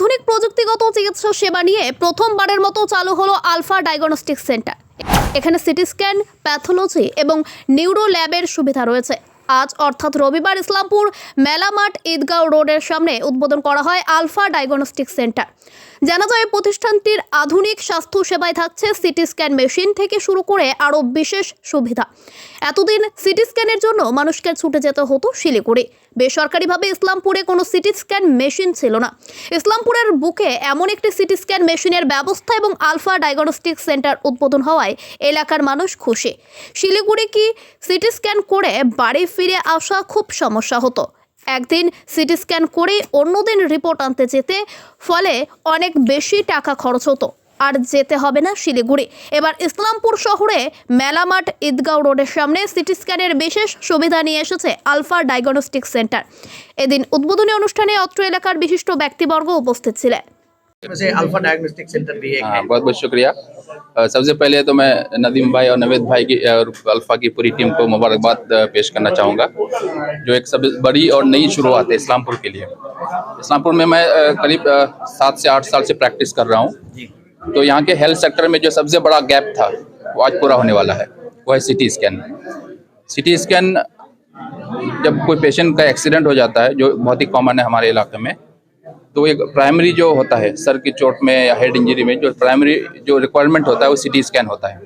আধুনিক প্রযুক্তিগত চিকিৎসা সেবা নিয়ে প্রথমবারের মতো চালু হলো আলফা ডায়াগনস্টিক সেন্টার। এখানে সিটি স্ক্যান, প্যাথোলজি এবং নিউরো ল্যাবের সুবিধা রয়েছে। আজ অর্থাৎ রবিবার ইসলামপুর মেলামাঠ ঈদগাঁও রোডের সামনে উদ্বোধন করা হয় আলফা ডায়াগনস্টিক সেন্টার। জানা যায় প্রতিষ্ঠানটির আধুনিক স্বাস্থ্য সেবায় থাকছে সিটি স্ক্যান মেশিন থেকে শুরু করে আরও বিশেষ সুবিধা। এতদিন সিটি স্ক্যানের জন্য মানুষকে ছুটে যেতে হতো শিলিগুড়ি। বেসরকারিভাবে ইসলামপুরে কোনো সিটি স্ক্যান মেশিন ছিল না। ইসলামপুরের বুকে এমন একটি সিটি স্ক্যান মেশিনের ব্যবস্থা এবং আলফা ডায়াগনস্টিক সেন্টার উদ্বোধন হওয়ায় এলাকার মানুষ খুশি। শিলিগুড়ি কি সিটি স্ক্যান করে বাড়ি ফিরে আসা খুব সমস্যা হতো? একদিন সিটি স্ক্যান করে অন্যদিন রিপোর্ট আনতে যেতে ফলে অনেক বেশি টাকা খরচ হতো। আর যেতে হবে না শিলিগুড়ি। এবার ইসলামপুর শহরে মেলামাঠ ঈদগাঁও রোডের সামনে সিটি স্ক্যানের বিশেষ সুবিধা নিয়ে এসেছে আলফা ডায়াগনস্টিক সেন্টার। এদিন উদ্বোধনী অনুষ্ঠানে অত্র এলাকার বিশিষ্ট ব্যক্তিবর্গ উপস্থিত ছিলেন। अल्फ़ा डायग्नोस्टिक सेंटर भी एक है हाँ। बहुत बहुत शुक्रिया सबसे पहले तो मैं नदीम भाई और नवेद भाई की और अल्फ़ा की पूरी टीम को मुबारकबाद पेश करना चाहूँगा जो एक सब बड़ी और नई शुरुआत है इस्लामपुर के लिए। इस्लामपुर में मैं करीब सात से आठ साल से प्रैक्टिस कर रहा हूँ। तो यहाँ के हेल्थ सेक्टर में जो सबसे बड़ा गैप था वो आज पूरा होने वाला है वो है सिटी स्कैन। सिटी स्कैन जब कोई पेशेंट का एक्सीडेंट हो जाता है जो बहुत ही कॉमन है हमारे इलाके में तो एक प्राइमरी जो होता है, सर की चोट में या हेड इंजरी में, जो प्राइमरी जो रिक्वायरमेंट होता है, वो सीटी स्कैन होता है।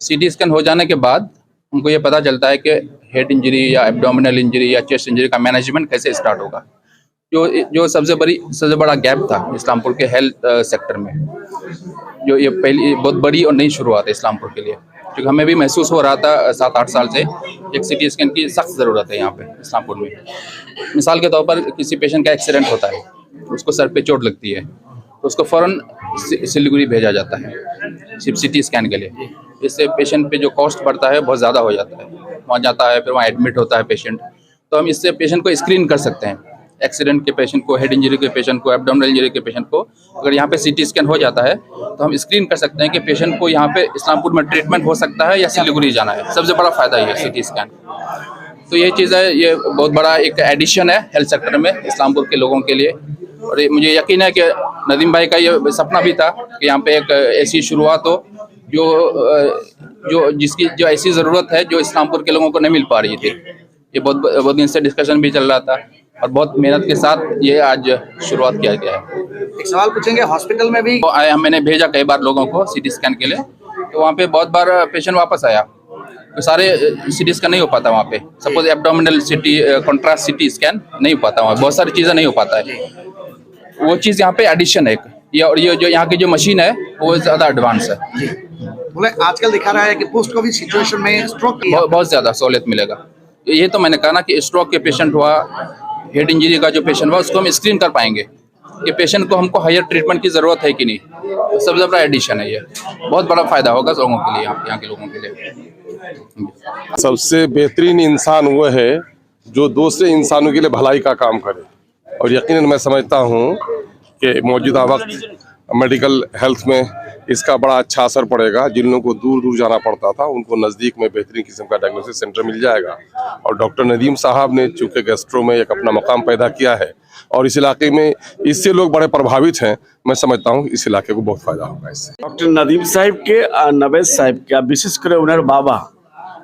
सीटी स्कैन हो जाने के बाद हमको ये पता चलता है कि हेड इंजरी या एब्डोमिनल इंजरी या चेस्ट इंजरी का मैनेजमेंट कैसे स्टार्ट होगा। जो जो सबसे बड़ी, सबसे बड़ा गैप था इस्लामपुर के हेल्थ सेक्टर में, जो ये पहली, बहुत बड़ी और नई शुरुआत है इस्लामपुर के लिए। क्योंकि हमें भी महसूस हो रहा था सात आठ साल से एक सिटी स्कैन की सख्त ज़रूरत है यहाँ पे इस्लामपुर में। मिसाल के तौर पर किसी पेशेंट का एक्सीडेंट होता है उसको सर पे चोट लगती है तो उसको फ़ौरन सिलीगुड़ी भेजा जाता है, सिर्फ़ सिटी स्कैन के लिए। इससे पेशेंट पे जो कॉस्ट बढ़ता है, बहुत ज़्यादा हो जाता है। वहाँ जाता है, फिर वहाँ एडमिट होता है पेशेंट तो हम इससे पेशेंट को स्क्रीन कर सकते हैं। एक्सीडेंट के पेशेंट को हेड इंजरी के पेशेंट को एब्डोमिनल इंजरी के पेशेंट को, अगर यहाँ पे सीटी स्कैन हो जाता है तो हम स्क्रीन कर सकते हैं कि पेशेंट को यहाँ पे इस्लामपुर में ट्रीटमेंट हो सकता है या सिलीगुड़ी जाना है। सबसे बड़ा फ़ायदा ये है सिटी स्कैन तो ये चीज़ है ये बहुत बड़ा एक एडिशन है हेल्थ सेक्टर में इस्लामपुर के लोगों के लिए। और ये मुझे यकीन है कि नदीम भाई का ये सपना भी था कि यहाँ पे एक ऐसी शुरुआत हो जो जो जिसकी जो ऐसी ज़रूरत है जो इस्लामपुर के लोगों को नहीं मिल पा रही थी। ये बहुत बहुत दिन से डिस्कशन भी चल रहा था और बहुत मेहनत के साथ ये आज शुरुआत किया गया है। एक सवाल पूछेंगे हॉस्पिटल में भी? आया मैंने भेजा कई बार लोगों को सीटी स्कैन के लिए। तो वहाँ पे बहुत बार पेशेंट वापस आया। सारे सीटी स्कैन नहीं हो पाता वहाँ पे। Suppose abdominal CT contrast CT scan नहीं हो पाता वहाँ बहुत सारी चीज़ें नहीं हो पाता है। वो चीज़ यहाँ पे एडिशन है एक। ये और ये जो यहाँ की जो मशीन है वो ज़्यादा एडवांस है। बोले आजकल दिखा रहा है कि पोस्ट कोविड सिचुएशन में स्ट्रोक बहुत ज़्यादा सहूलियत मिलेगा। ये तो मैंने कहा ना कि स्ट्रोक के पेशेंट हुआ हेड इंजरी का जो पेशेंट हुआ उसको हम स्क्रीन कर पाएँगे कि पेशेंट को हमको हायर ट्रीटमेंट की ज़रूरत है कि नहीं। सबसे बड़ा एडिशन है ये। बहुत बड़ा फ़ायदा होगा लोगों के लिए यहाँ के लोगों के लिए। सबसे बेहतरीन इंसान वो है जो दूसरे इंसानों के लिए भलाई का काम करे। और यकीन मैं समझता हूँ कि मौजूदा वक्त मेडिकल हेल्थ में इसका बड़ा अच्छा असर पड़ेगा। जिन लोगों को दूर दूर जाना पड़ता था, उनको नज़दीक में बेहतरीन किस्म का डायग्नोसिस सेंटर मिल जाएगा। और डॉक्टर नदीम साहब ने, चूँकि गेस्ट्रो में एक अपना मकाम पैदा किया है, और इस इलाके में इससे लोग बड़े प्रभावित हैं, मैं समझता हूँ इस इलाके को बहुत फ़ायदा होगा इससे। डॉक्टर नदीम साहब के नवेद साहब के विशेष उन्हें बाबा।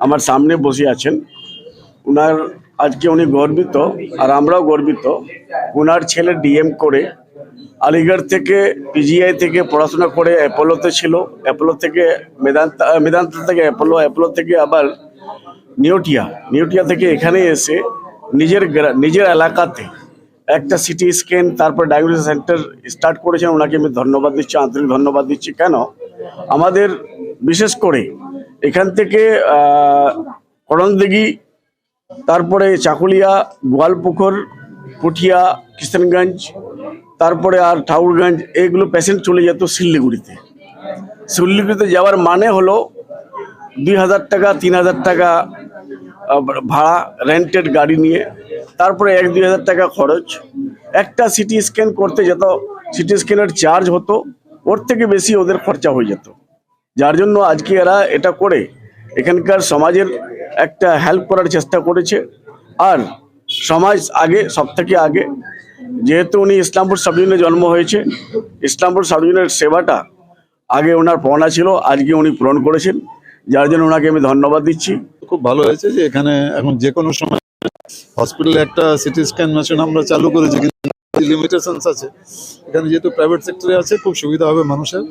আমার সামনে বসে আছেন। ওনার আজকে উনি গর্বিত, আর আমরাও গর্বিত। ওনার ছেলে ডিএম করে আলিগড় থেকে পিজিআই থেকে পড়াশোনা করে অ্যাপোলোতে ছিল। অ্যাপোলো থেকে মেদান্ত মেদান্ত থেকে অ্যাপোলো অ্যাপোলো থেকে আবার নিউটিয়া। নিউটিয়া থেকে এখানে এসে নিজের নিজের এলাকাতে একটা সিটি স্ক্যান, তারপর ডায়াগনোসিস সেন্টার স্টার্ট করেছেন। ওনাকে আমি ধন্যবাদ দিচ্ছি, আন্তরিক ধন্যবাদ দিচ্ছি। কেন? আমাদের, বিশেষ করে এখান থেকে আহ, তারপরে চাকুলিয়া গোয়ালপুকুর পুঠিয়া কিষানগঞ্জ তারপরে আর ঠাকুরগঞ্জ এগুলো পেশেন্ট চলে যেত শিলিগুড়িতে। শিলিগুড়িতে যাওয়ার মানে হলো দুই হাজার টাকা তিন হাজার টাকা ভাড়া রেন্টেড গাড়ি নিয়ে। তারপরে এক দুই হাজার টাকা খরচ। একটা সিটি স্ক্যান করতে যেত সিটি স্ক্যানের চার্জ হতো ওর থেকে বেশি ওদের খরচা হয়ে যেত। যার জন্য আজকে এরা এটা করে, এখানকার সমাজের একটা হেল্প করার চেষ্টা করেছে। আর সমাজ আগে সব থেকে আগে, যেহেতু উনি ইসলামপুর সাব জন্ম হয়েছে, ইসলামপুর সাব সেবাটা আগে ওনার পাওনা ছিল, আজকে উনি পূরণ করেছেন। যার জন্য ওনাকে আমি ধন্যবাদ দিচ্ছি। খুব ভালো হয়েছে যে এখানে এখন যে কোনো সময় হসপিটালে একটা সিটি স্ক্যান মেশিন আমরা চালু করেছি, কিন্তু লিমিটেশনস আছে। এখানে যেহেতু প্রাইভেট সেক্টরে আছে, খুব সুবিধা হবে মানুষের।